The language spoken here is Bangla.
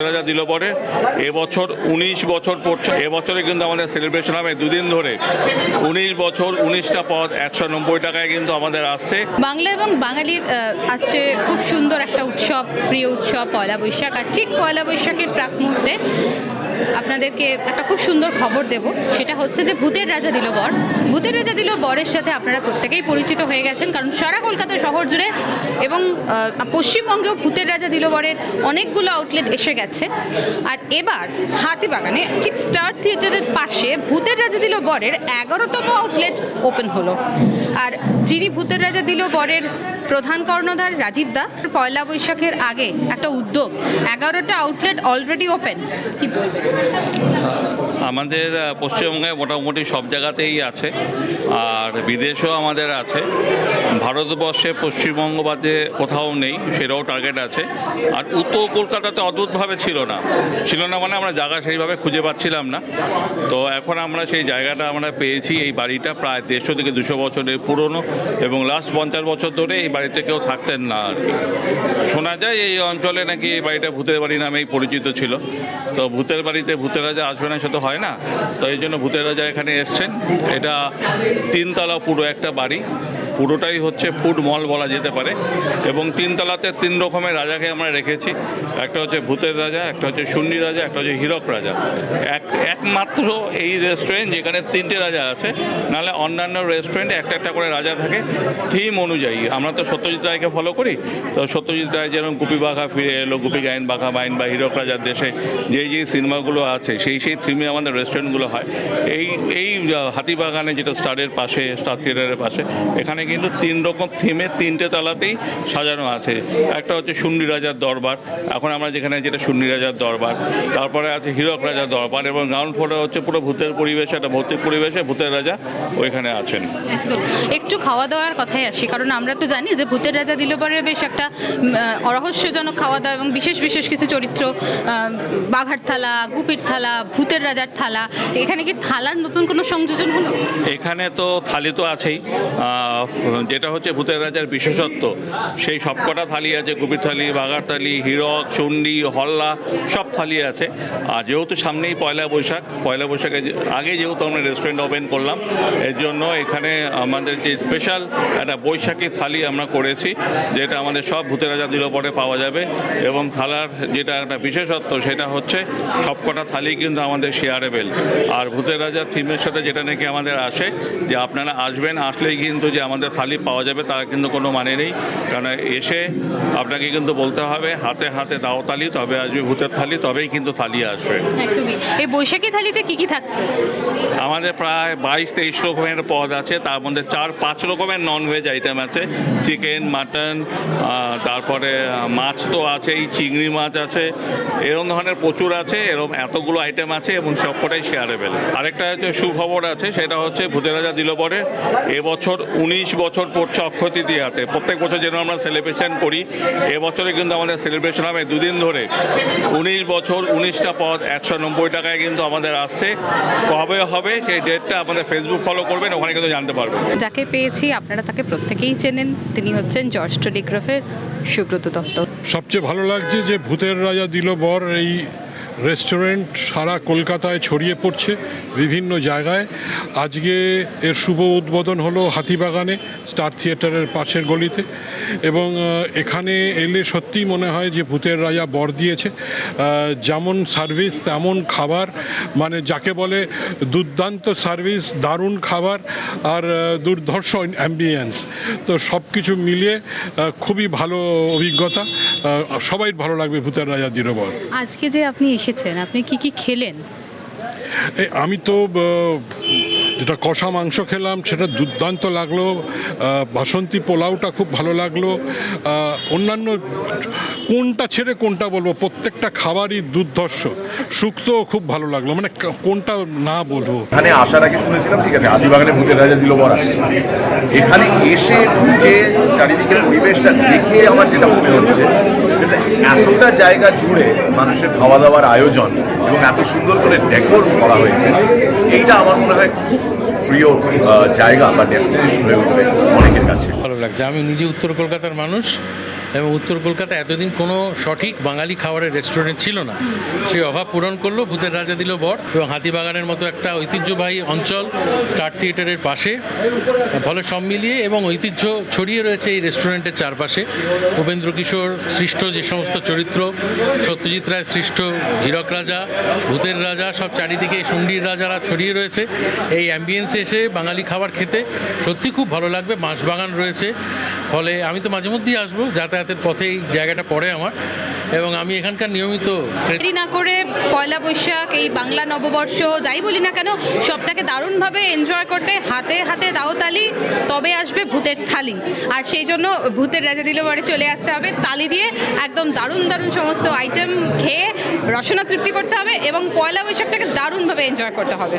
রাজা দিল পরে। এবছর উনিশ বছর এবছরে কিন্তু আমাদের সেলিব্রেশন হবে দুদিন ধরে। উনিশ বছর উনিশটা পদ একশো নব্বই টাকায় কিন্তু আমাদের আসছে। বাংলা এবং বাঙালির আসছে খুব সুন্দর একটা উৎসব, প্রিয় উৎসব, পয়লা বৈশাখ। আর ঠিক পয়লা বৈশাখের প্রাক মুহূর্তে আপনাদেরকে একটা খুব সুন্দর খবর দেব। সেটা হচ্ছে যে ভূতের রাজা দিল বর ভূতের রাজা দিল বরের সাথে আপনারা প্রত্যেকেই পরিচিত হয়ে গেছেন, কারণ সারা কলকাতা শহর জুড়ে এবং পশ্চিমবঙ্গেও ভূতের রাজা দিল বরের অনেকগুলো আউটলেট এসে গেছে। আর এবার হাতিবাগানে ঠিক স্টার থিয়েটারের পাশে ভূতের রাজা দিল বরের এগারোতম আউটলেট ওপেন হলো। আর যিনি ভূতের রাজা দিল বরের প্রধান কর্ণধার রাজীব দা, পয়লা বৈশাখের আগে একটা উদ্যোগ, এগারোটা আউটলেট অলরেডি ওপেন কি বলবেন? আমাদের পশ্চিমবঙ্গে মোটামুটি সব জায়গাতেই আছে, আর বিদেশেও আমাদের আছে। ভারতবর্ষে পশ্চিমবঙ্গ বাদে কোথাও নেই, সেটাও টার্গেট আছে। আর উত্তর কলকাতাতে অদ্ভুতভাবে ছিল না। ছিল না মানে আমরা জায়গা সেইভাবে খুঁজে পাচ্ছিলাম না। তো এখন আমরা সেই জায়গাটা আমরা পেয়েছি, এই বাড়িটা প্রায় দেড়শো থেকে দুশো বছরের পুরনো এবং লাস্ট পঞ্চাশ বছর ধরে এই বাড়িতে কেউ থাকতেন না আর কি। শোনা যায় এই অঞ্চলে নাকি এই বাড়িটা ভূতের বাড়ি নামেই পরিচিত ছিল। তো ভূতের বাড়িতে ভূতের রাজা আসবে না, সে হয় না। তো এই জন্য ভূতের রাজা এখানে এসছেন। এটা তিনতলা পুরো একটা বাড়ি। পুরোটাই হচ্ছে ফুড মল বলা যেতে পারে। এবং তিনতলাতে তিন রকমের রাজাকে আমরা রেখেছি। একটা হচ্ছে ভূতের রাজা, একটা হচ্ছে শূন্যি রাজা, একটা হচ্ছে হীরক রাজা। এক, একমাত্র এই রেস্টুরেন্ট যেখানে তিনটে রাজা আছে, নাহলে অন্যান্য রেস্টুরেন্টে একটা একটা করে রাজা থাকে থিম অনুযায়ী। আমরা তো সত্যজিৎ রায়কে ফলো করি। তো সত্যজিৎ রায় যেরকম গুপি বাঘা ফিরে এলো, গুপি গায়ন বাঘা বাইন বা হীরক রাজার দেশে, যেই যেই সিনেমাগুলো আছে, সেই সেই থিমে আমাদের রেস্টুরেন্টগুলো হয়। এই এই হাতিবাগানে যেটা স্টারের পাশে স্টার থিয়েটারের পাশে, এখানে কিন্তু তিন রকম থিমে তিনটে তলাতেই সাজানো আছে। একটা হচ্ছে সুন্নি রাজার দরবার। এখন আমরা যেখানে যেটা সুন্নি রাজার দরবার। তারপরে আছে হীরক রাজার দরবার এবং গ্রাউন্ড ফ্লোরে হচ্ছে পুরো ভূতের পরিবেশে একটা ভৌতিক পরিবেশে ভূতের রাজা ওইখানে আছেন। একটু খাওয়া দাওয়ার কথাই আসি কারণ আমরা তো জানি যে ভূতের রাজা দিল পরে বেশ একটা অরহস্যজনক খাওয়া দাওয়া এবং বিশেষ বিশেষ কিছু চরিত্র বাঘার থালা গুপির থালা ভূতের রাজার থালা। এখানে কি থালার নতুন কোনো সংযোজন হলো? এখানে তো থালি তো আছেই। যেটা হচ্ছে ভূতের রাজার বিশেষত্ব। সেই সবকটা থালি আছে, গুপির থালি বাগার থালি, হীরক, চণ্ডী, হল্লা, সব থালি আছে। আর যেহেতু সামনেই পয়লা বৈশাখ, পয়লা বৈশাখে আগে যেহেতু আমরা রেস্টুরেন্ট ওপেন করলাম, এর জন্য এখানে আমাদের যে স্পেশাল একটা বৈশাখী থালি আমরা করেছি, যেটা আমাদের সব ভূতের রাজা দিল পরে পাওয়া যাবে। এবং থালার যেটা একটা বিশেষত্ব, সেটা হচ্ছে সবকটা থালি কিন্তু আমাদের শেয়ারেবেল আর ভূতের রাজার থিমের সাথে যেটা নাকি আমাদের আসে, যে আপনারা আসবেন, আসলেই কিন্তু যে আমাদের থালি পাওয়া যাবে তার কিন্তু কোনো মানে নেই। কারণ এসে আপনাকে কিন্তু বলতে হবে হাতে হাতে দাও থালি তবে আসবে ভূতের থালি তবেই কিন্তু থালি আসবে। একদমই। এই বৈশাখী থালিতে কি কি থাকছে? আমাদের প্রায় বাইশ তেইশ রকমের পদ আছে তার মধ্যে চার পাঁচ রকমের ননভেজ আইটেম আছে। চিকেন মাটন তারপরে মাছ তো আছেই চিংড়ি মাছ আছে এরকম ধরনের প্রচুর আছে এরকম এতগুলো আইটেম আছে এবং সবকটাই শেয়ারেবেল আরেকটা হচ্ছে সুখবর আছে সেটা হচ্ছে ভূতের রাজা দিল পরে এবছর উনিশ বছর পড়ছে অক্ষয় তৃতীয়াতে প্রত্যেক বছর যেন আমরা সেলিব্রেশন করি এবছরে কিন্তু আমাদের সেলিব্রেশন হবে দুদিন ধরে। উনিশ বছর উনিশটা পদ একশো নব্বই টাকায় কিন্তু আমাদের আসছে। কবে হবে সেই ডেটটা আমাদের ফেসবুক ফলো করবেন ওখানে কিন্তু জানতে পারবেন। যাকে পেয়েছি আপনারা তাকে প্রত্যেকেই চেনেন তিনি হচ্ছেন জর্জ টেলিগ্রাফের সুব্রত দত্ত। সবচেয়ে ভালো লাগছে যে ভূতের রাজা দিল বর এই রেস্টুরেন্ট সারা কলকাতায় ছড়িয়ে পড়ছে বিভিন্ন জায়গায়। আজকে এর শুভ উদ্বোধন হলো হাতিবাগানে, স্টার থিয়েটারের পাশের গলিতে। এবং এখানে এলে সত্যিই মনে হয় যে ভূতের রাজা বর দিয়েছে। যেমন সার্ভিস, তেমন খাবার। মানে যাকে বলে দুর্দান্ত সার্ভিস, দারুণ খাবার আর দুর্ধর্ষ অ্যাম্বিয়েন্স তো সব কিছু মিলিয়ে খুবই ভালো অভিজ্ঞতা। সবাই ভালো লাগবে ভূতের রাজা দিরবর আজকে যে আপনি এসেছেন আপনি কি কি খেলেন? আমি তো যেটা কষা মাংস খেলাম, সেটা দুর্দান্ত লাগল। বাসন্তী পোলাওটা খুব ভালো লাগল। অন্যান্য কোনটা ছেড়ে কোনটা বলব? প্রত্যেকটা খাবারই দুর্ধর্ষ। শুক্তও খুব ভালো লাগল। মানে কোনটা না বলব? এখানে আসার আগে শুনেছিলাম, ঠিক আছে, আদিবাগানে ভূতের রাজা দিল বর এখানে এসে ঢুকে চারিদিকের পরিবেশটা দেখে আমার যেটা মনে হচ্ছে এতটা জায়গা জুড়ে মানুষের খাওয়া দাওয়ার আয়োজন এবং এত সুন্দর করে ডেকোর করা হয়েছে, এইটা আমার মনে খুব প্রিয় জায়গা বা ডেস্টিনেশন হয়ে উঠবে অনেকের কাছে। ভালো লাগছে। আমি নিজে উত্তর কলকাতার মানুষ। এবং উত্তর কলকাতা এতদিন কোনো সঠিক বাঙালি খাবারের রেস্টুরেন্ট ছিল না। সেই অভাব পূরণ করল, ভূতের রাজা দিল বর এবং হাতিবাগানের মতো একটা ঐতিহ্যবাহী অঞ্চল স্টার থিয়েটারের পাশে। ফলে সব মিলিয়ে এবং ঐতিহ্য ছড়িয়ে রয়েছে এই রেস্টুরেন্টের চারপাশে। উপেন্দ্র কিশোর সৃষ্ট যে সমস্ত চরিত্র, সত্যজিৎ রায় সৃষ্ট হীরক রাজা, ভূতের রাজা, সব চারিদিকে শুন্ডির রাজারা ছড়িয়ে রয়েছে। এই অ্যাম্বিয়েন্সে এসে বাঙালি খাবার খেতে সত্যি খুব ভালো লাগবে। বাঁশবাগান রয়েছে। ফলে আমি তো মাঝে মধ্যেই আসব, যাতায়াতের পথে এই জায়গাটা পড়ে আমার। এবং আমি এখানকার নিয়মিত দেরি না করে পয়লা বৈশাখ, এই বাংলা নববর্ষ, যাই বলি না কেন, সবটাকে দারুণভাবে এনজয় করতে হাতে হাতে দাওতালি তবে আসবে ভূতের থালি। আর সেই জন্য ভূতের রাজা দিলে বাড়ি চলে আসতে হবে, তালি দিয়ে একদম দারুণ দারুণ সমস্ত আইটেম খেয়ে রসনা তৃপ্তি করতে হবে এবং পয়লা বৈশাখটাকে দারুণভাবে এনজয় করতে হবে।